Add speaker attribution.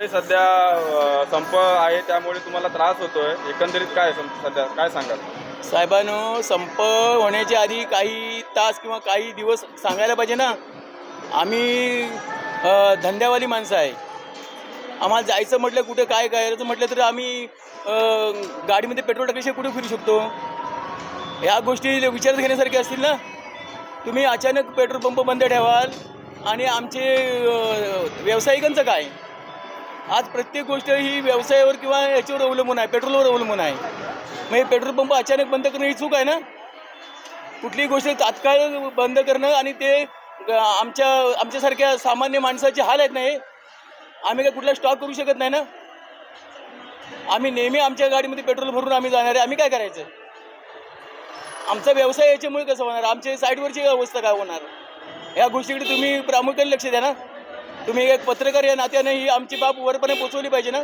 Speaker 1: सध्या संप आहे त्यामुळे तुम्हाला त्रास होतोय. एकंदरीत काय सं- सध्या? काय सांगाल?
Speaker 2: साहेबांनो संप होण्याच्या आधी काही तास किंवा काही दिवस सांगायला पाहिजे ना? आम्ही अ, धंद्यावाली माणसं आहे. आम्हाला जायचं म्हटलं कुठे काय करायचं म्हटलं तर आम्ही अ, गाडीमध्ये पेट्रोल टाकल्याशिवाय कुठे फिरू शकतो? ह्या गोष्टी विचारात घेण्यासारख्या असतील ना? तुम्ही अचानक पेट्रोल पंप बंद ठेवाल आणि आमचे अ, व्यावसायिकांचं काय? आज प्रत्येक गोष्ट ही व्यवसायावर किंवा याच्यावर अवलंबून आहे पेट्रोलवर अवलंबून आहे. मग हे पेट्रोल पंप अचानक बंद करणं ही चूक आहे ना? कुठलीही गोष्ट तात्काळ बंद करणं आणि ते आमच्या आमच्यासारख्या सामान्य माणसाचे हाल आहेत नाही आम्ही काय कुठला स्टॉक करू शकत नाही ना? आम्ही नेहमी आमच्या गाडीमध्ये पेट्रोल भरून आम्ही जाणार आहे. आम्ही काय करायचं? आमचा व्यवसाय याच्यामुळे कसं होणार? आमच्या साईडवरची अवस्था काय होणार? या गोष्टीकडे तुम्ही प्रामुख्याने लक्ष द्या ना. तुम्ही एक पत्रकार या नात्याने ही आमची बाब वरपणे पोचवली पाहिजे ना?